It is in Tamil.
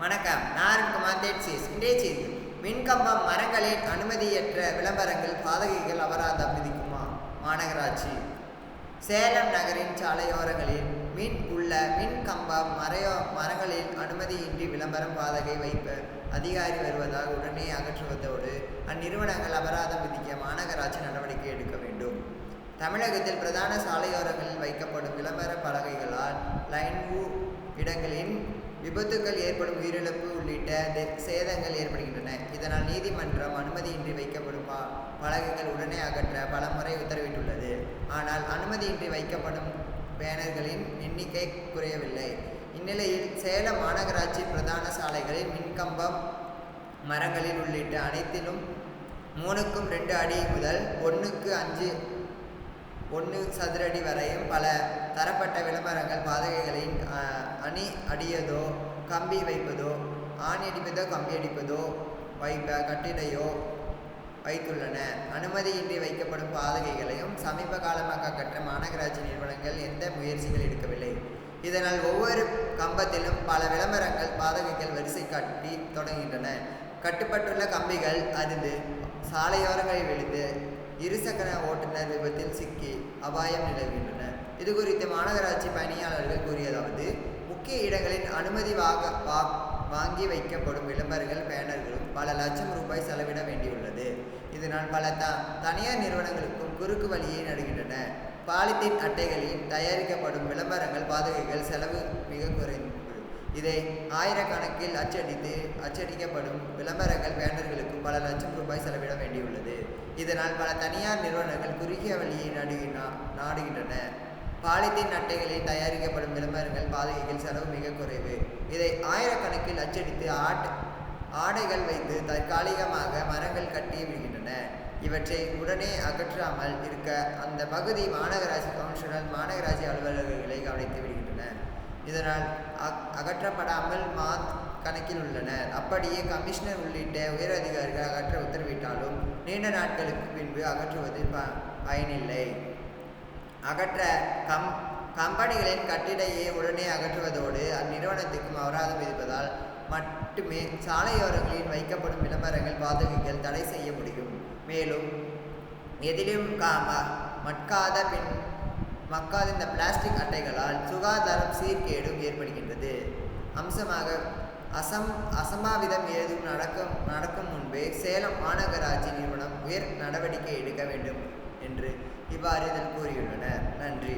வணக்கம். நான் குமார் தேட்சிஸ் இன்றைய செய்தி. மின்கம்பம் மரங்களில் அனுமதியற்ற விளம்பரங்கள் பாதகைகள் அபராதம் விதிக்குமா? மாநகராட்சி. சேலம் நகரின் சாலையோரங்களில் மின் உள்ள மின் கம்பம் மரையோ மரங்களில் அனுமதியின்றி விளம்பரம் பாதகை வைப்பு அதிகாரி வருவதால் உடனே அகற்றுவதோடு அந்நிறுவனங்கள் அபராதம் விதிக்க மாநகராட்சி நடவடிக்கை எடுக்க வேண்டும். தமிழகத்தில் பிரதான சாலையோரங்களில் வைக்கப்படும் விளம்பர பலகைகளால் லைன் இடங்களின் விபத்துக்கள் ஏற்படும் உயிரிழப்பு உள்ளிட்ட சேதங்கள் ஏற்படுகின்றன. இதனால் நீதிமன்றம் அனுமதியின்றி வைக்கப்படும் பலகைகள் உடனே அகற்ற பலமுறை உத்தரவிட்டுள்ளது. ஆனால் அனுமதியின்றி வைக்கப்படும் பேனர்களின் எண்ணிக்கை குறையவில்லை. இந்நிலையில் சேலம் மாநகராட்சி பிரதான சாலைகளில் மின்கம்பம் மரங்களில் உள்ளிட்ட அனைத்திலும் மூணுக்கும் ரெண்டு அடி முதல் ஒன்றுக்கு அஞ்சு ஒன்று சதுரடி வரையும் பல தரப்பட்ட விளம்பரங்கள் பாதகைகளின் அணி அடியதோ கம்பி வைப்பதோ ஆணி அடிப்பதோ கம்பி அடிப்பதோ வைப்ப கட்டிடையோ வைத்துள்ளன. அனுமதியின்றி வைக்கப்படும் பாதகைகளையும் சமீப காலமாக அகற்ற மாநகராட்சி நிறுவனங்கள் எந்த முயற்சிகள் எடுக்கவில்லை. இதனால் ஒவ்வொரு கம்பத்திலும் பல விளம்பரங்கள் பாதகைகள் வரிசை காட்டி தொடங்குகின்றன. கட்டுப்பட்டுள்ள கம்பிகள் அருந்து சாலையோரங்களில் விழுந்து இருசக்கர ஓட்டுநர் விபத்தில் சிக்கி அபாயம் நிலவுகின்றன. இது குறித்து மாநகராட்சி பணியாளர்கள் கூறியதாவது முக்கிய இடங்களில் அனுமதி வாக வா வாங்கி வைக்கப்படும் விளம்பரங்கள் பேனர்களும் பல லட்சம் ரூபாய் செலவிட வேண்டியுள்ளது. இதனால் பல த தனியார் நிறுவனங்களுக்கும் குறுக்கு வழியை நடுகின்றன. பாலித்தீன் அட்டைகளில் தயாரிக்கப்படும் விளம்பரங்கள் பாதுகைகள் செலவு மிக குறைந்து இதை ஆயிரக்கணக்கில் அச்சடித்து அச்சடிக்கப்படும் விளம்பரங்கள் பேனர்களுக்கு பல லட்சம் ரூபாய் செலவிட வேண்டியுள்ளது. இதனால் பல தனியார் நிறுவனங்கள் குறுகிய வழியை நாடுகினா நாடுகின்றன. பாலித்தீன் அட்டைகளில் தயாரிக்கப்படும் விளம்பரங்கள் பாதகைகள் செலவு மிக குறைவு. இதை ஆயிரக்கணக்கில் அச்சடித்து ஆட் ஆடைகள் வைத்து தற்காலிகமாக மரங்கள் கட்டி விடுகின்றன. இவற்றை உடனே அகற்றாமல் இருக்க அந்த பகுதி மாநகராட்சி கவுன்சிலர் மாநகராட்சி அலுவலர்களை கவனித்து விடுகின்றன. இதனால் அக் அகற்றப்படாமல் மா கணக்கில் உள்ளனர் அப்படியே கமிஷனர் உள்ளிட்ட உயர் அதிகாரிகள் அகற்ற உத்தரவிட்டாலும் நீண்ட நாட்களுக்கு பின்பு அகற்றுவது ப பயனில்லை. அகற்ற கம் கம்பெனிகளின் கட்டிடையை உடனே அகற்றுவதோடு அந்நிறுவனத்துக்கும் அபராதம் விதிப்பதால் மட்டுமே சாலையோரங்களில் வைக்கப்படும் விளம்பரங்கள் பாதகங்கள் தடை செய்ய முடியும். மேலும் எதிலும் காம மட்காத பின் மக்காத இந்த பிளாஸ்டிக் அட்டைகளால் சுகாதாரம் சீர்கேடும் ஏற்படுகின்றது. அம்சமாக அசம் அசம்பாவிதம் ஏதும் நடக்கும் நடக்கும் முன்பே சேலம் மாநகராட்சி நிறுவனம் உயர் நடவடிக்கை எடுக்க வேண்டும் என்று இவ்வாறு இதில் கூறியுள்ளனர். நன்றி.